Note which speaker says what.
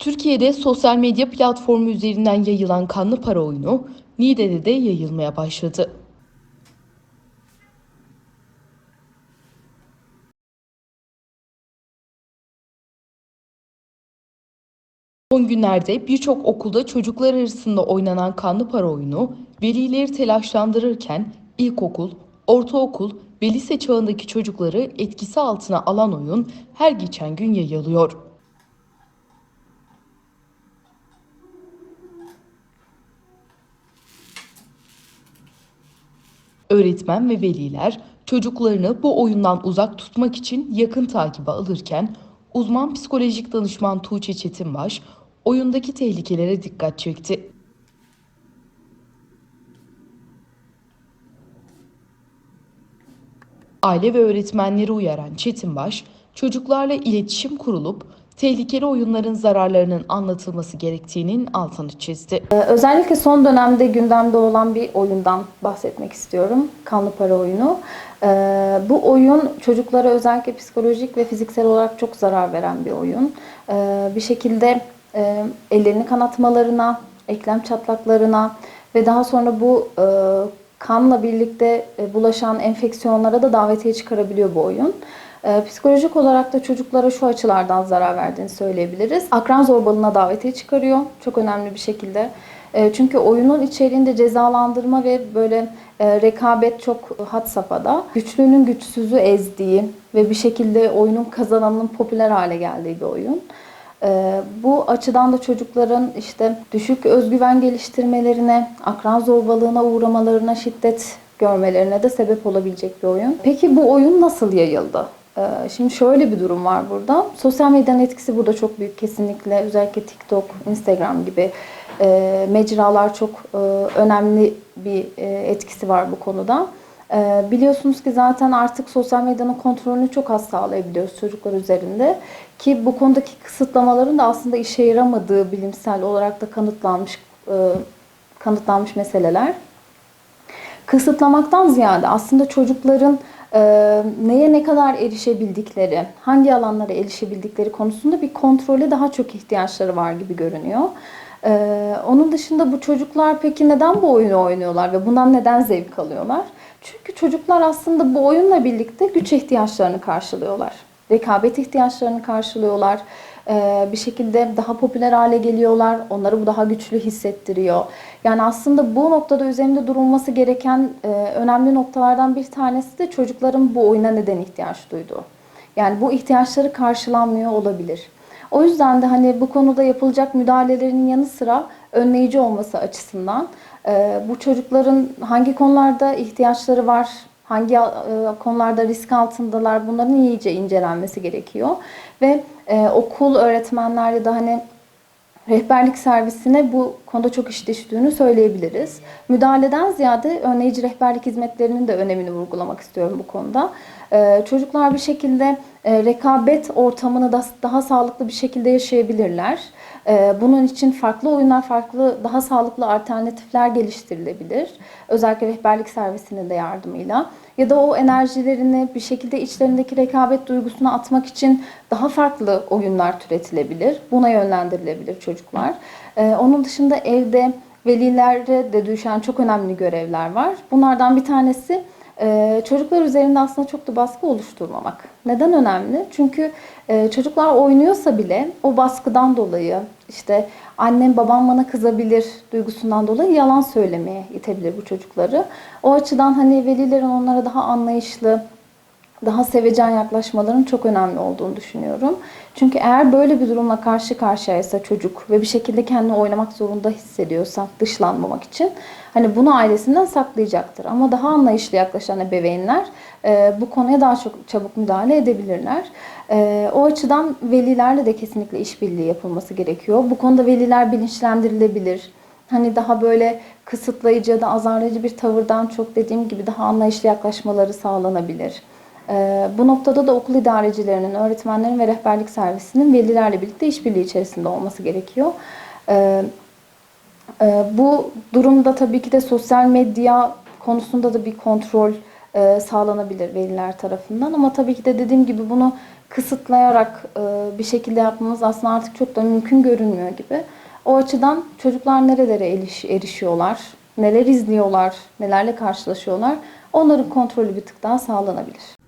Speaker 1: Türkiye'de sosyal medya platformu üzerinden yayılan kanlı para oyunu Niğde'de de yayılmaya başladı. Son günlerde birçok okulda çocuklar arasında oynanan kanlı para oyunu velileri telaşlandırırken ilkokul, ortaokul ve lise çağındaki çocukları etkisi altına alan oyun her geçen gün yayılıyor. Öğretmen ve veliler çocuklarını bu oyundan uzak tutmak için yakın takibe alırken uzman psikolojik danışman Tuğçe Çetinbaş oyundaki tehlikelere dikkat çekti. Aile ve öğretmenleri uyaran Çetinbaş, çocuklarla iletişim kurulup tehlikeli oyunların zararlarının anlatılması gerektiğinin altını çizdi.
Speaker 2: Ee, Özellikle son dönemde gündemde olan bir oyundan bahsetmek istiyorum. Kanlı para oyunu. Ee, Bu oyun çocuklara özellikle psikolojik ve fiziksel olarak çok zarar veren bir oyun. Ee, Bir şekilde e, ellerini kanatmalarına, eklem çatlaklarına ve daha sonra bu e, kanla birlikte e, bulaşan enfeksiyonlara da davetiye çıkarabiliyor bu oyun. Ee, Psikolojik olarak da çocuklara şu açılardan zarar verdiğini söyleyebiliriz. Akran zorbalığına davetiye çıkarıyor çok önemli bir şekilde. Ee, Çünkü oyunun içeriğinde cezalandırma ve böyle e, rekabet çok had safhada. Güçlünün güçsüzü ezdiği ve bir şekilde oyunun kazananının popüler hale geldiği bir oyun. Ee, Bu açıdan da çocukların işte düşük özgüven geliştirmelerine, akran zorbalığına uğramalarına, şiddet görmelerine de sebep olabilecek bir oyun. Peki bu oyun nasıl yayıldı? Ee, Şimdi şöyle bir durum var burada. Sosyal medyanın etkisi burada çok büyük kesinlikle. Özellikle TikTok, Instagram gibi e, mecralar çok e, önemli bir e, etkisi var bu konuda. Biliyorsunuz ki zaten artık sosyal medyanın kontrolünü çok az sağlayabiliyoruz çocuklar üzerinde. Ki bu konudaki kısıtlamaların da aslında işe yaramadığı bilimsel olarak da kanıtlanmış kanıtlanmış meseleler kısıtlamaktan ziyade aslında çocukların neye ne kadar erişebildikleri, hangi alanlara erişebildikleri konusunda bir kontrole daha çok ihtiyaçları var gibi görünüyor. E, onun dışında bu çocuklar peki neden bu oyunu oynuyorlar ve bundan neden zevk alıyorlar? Çünkü çocuklar aslında bu oyunla birlikte güç ihtiyaçlarını karşılıyorlar. Rekabet ihtiyaçlarını karşılıyorlar. Ee, bir şekilde daha popüler hale geliyorlar. Onları bu daha güçlü hissettiriyor. Yani aslında bu noktada üzerinde durulması gereken e, önemli noktalardan bir tanesi de çocukların bu oyuna neden ihtiyaç duyduğu. Yani bu ihtiyaçları karşılanmıyor olabilir. O yüzden de hani bu konuda yapılacak müdahalelerin yanı sıra önleyici olması açısından e, bu çocukların hangi konularda ihtiyaçları var, hangi e, konularda risk altındalar bunların iyice incelenmesi gerekiyor. Ve e, okul, öğretmenler ya da hani rehberlik servisine bu konuda çok iş düştüğünü söyleyebiliriz. Müdahaleden ziyade önleyici rehberlik hizmetlerinin de önemini vurgulamak istiyorum bu konuda. Ee, çocuklar bir şekilde e, rekabet ortamını da daha sağlıklı bir şekilde yaşayabilirler. Ee, bunun için farklı oyunlar, farklı daha sağlıklı alternatifler geliştirilebilir. Özellikle rehberlik servisinin de yardımıyla. Ya da o enerjilerini bir şekilde içlerindeki rekabet duygusunu atmak için daha farklı oyunlar türetilebilir. Buna yönlendirilebilir çocuklar. Ee, onun dışında evde velilere de düşen çok önemli görevler var. Bunlardan bir tanesi e, çocuklar üzerinde aslında çok da baskı oluşturmamak. Neden önemli? Çünkü e, çocuklar oynuyorsa bile o baskıdan dolayı işte annem babam bana kızabilir duygusundan dolayı yalan söylemeye itebilir bu çocukları. O açıdan hani velilerin onlara daha anlayışlı, daha sevecen yaklaşmaların çok önemli olduğunu düşünüyorum. Çünkü eğer böyle bir durumla karşı karşıyaysa çocuk ve bir şekilde kendini oynamak zorunda hissediyorsa dışlanmamak için hani bunu ailesinden saklayacaktır. Ama daha anlayışlı yaklaşan ebeveynler e, bu konuya daha çok çabuk müdahale edebilirler. E, o açıdan velilerle de kesinlikle işbirliği yapılması gerekiyor. Bu konuda veliler bilinçlendirilebilir. Hani daha böyle kısıtlayıcı ya da azarlayıcı bir tavırdan çok dediğim gibi daha anlayışlı yaklaşmaları sağlanabilir. Ee, Bu noktada da okul idarecilerinin, öğretmenlerin ve rehberlik servisinin velilerle birlikte işbirliği içerisinde olması gerekiyor. Ee, e, Bu durumda tabii ki de sosyal medya konusunda da bir kontrol e, sağlanabilir veliler tarafından. Ama tabii ki de dediğim gibi bunu kısıtlayarak e, bir şekilde yapmamız aslında artık çok da mümkün görünmüyor gibi. O açıdan çocuklar nerelere eriş, erişiyorlar, neler izliyorlar, nelerle karşılaşıyorlar onların kontrolü bir tık daha sağlanabilir.